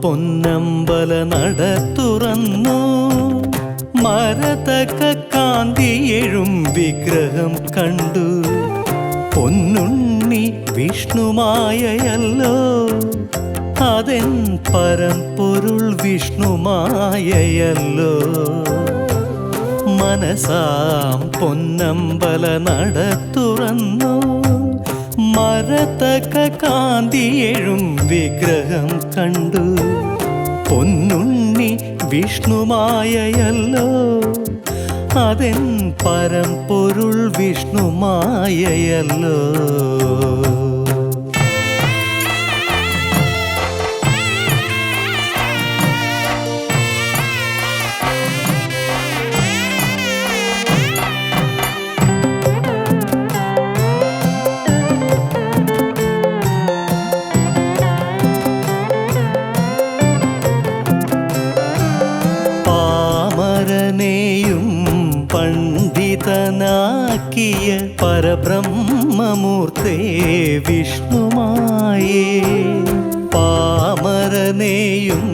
പൊന്നമ്പല നട തുറന്നു മരതക കാന്തിയെഴും വിഗ്രഹം കണ്ടു. പൊന്നുണ്ണി വിഷ്ണുമായയല്ലോ. അതെൻ പരമ്പൊരുൾ വിഷ്ണുമായയല്ലോ. മനസാം പൊന്നമ്പല നട മരതക കാന്തിയെഴും വിഗ്രഹം കണ്ടു. പൊന്നുണ്ണി വിഷ്ണുമായയല്ലോ. അതെൻ പരമ്പൊരുൾ വിഷ്ണുമായയല്ലോ. പണ്ഡിതനാക്കിയ പരബ്രഹ്മമൂർത്തേ വിഷ്ണുമായേ. പാമരനെയും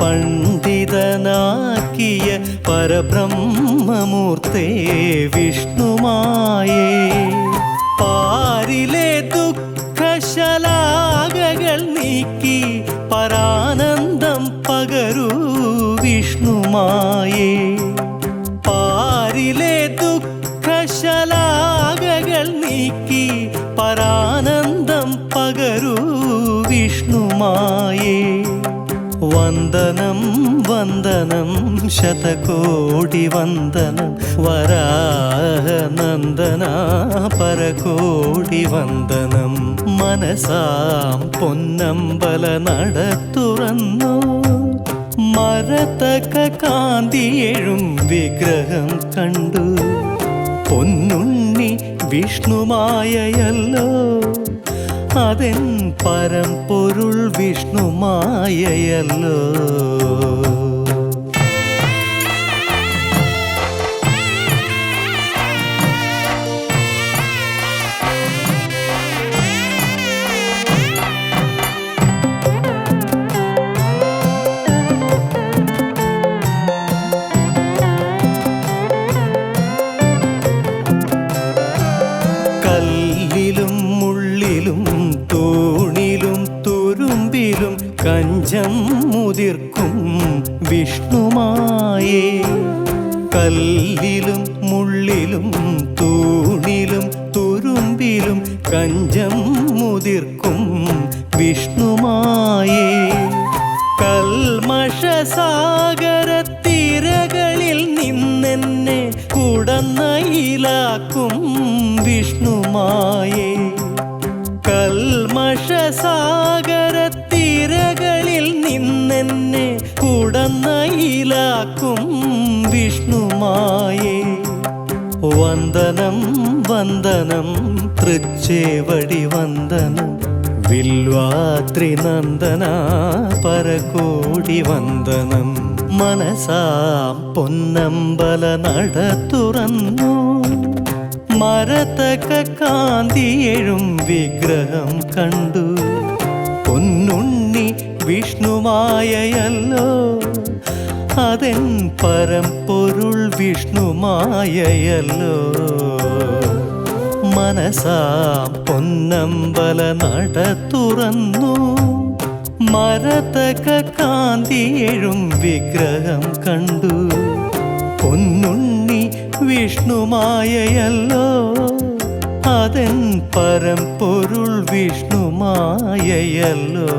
പണ്ഡിതനാക്കിയ പരബ്രഹ്മമൂർത്തേ വിഷ്ണുമായേ. പാരിലെ ദുഃഖശലാകകൾ നീക്കി പരാനന്ദം പകരൂ വിഷ്ണുമായേ. വന്ദനം വന്ദനം ശതകോടി വന്ദനം വരാഹനന്ദന പരകോടി വന്ദനം. മനസാം പൊന്നമ്പല നടത്തുറന്നു. തുറന്നു മരതക കാന്തിയെഴും വിഗ്രഹം കണ്ടു. പൊന്നുണ്ണി വിഷ്ണുമായയല്ലോ. അതെൻ പരമ്പൊരുൾ വിഷ്ണുമായയല്ലോ. കഞ്ചം മുതിർക്കും വിഷ്ണുമായേ. കല്ലിലും മുള്ളിലും തൂണിലും തുരുമ്പിലും കഞ്ചം മുതിർക്കും വിഷ്ണുമായേ. കൽമഷസാഗരത്തിരകളിൽ നിന്നെന്നെ കുടന്നയിലാക്കും വിഷ്ണുമായേ. കൽമഷസാഗരത്തിരകളിൽ കുടന്നയിലാക്കും വിഷ്ണുമായേ. വന്ദനം വന്ദനം തൃച്ചേവടി വന്ദനം. വിൽവാത്രി നന്ദന പരകോടി വന്ദനം. മനസാ പൊന്നമ്പല നട തുറന്നു. മരതക കാന്തിയെഴും വിഗ്രഹം കണ്ടു. പൊന്നുണ്ണി വിഷ്ണുമായയല്ലോ. അതെൻ പരമ്പൊരുൾ വിഷ്ണുമായയല്ലോ മനസാ പൊന്നമ്പല നട തുറന്നു. മരതക കാന്തിയെഴും വിഗ്രഹം കണ്ടു. പൊന്നുണ്ണി വിഷ്ണുമായയല്ലോ അതൻ പരമ്പൊരുൾ വിഷ്ണുമായയല്ലോ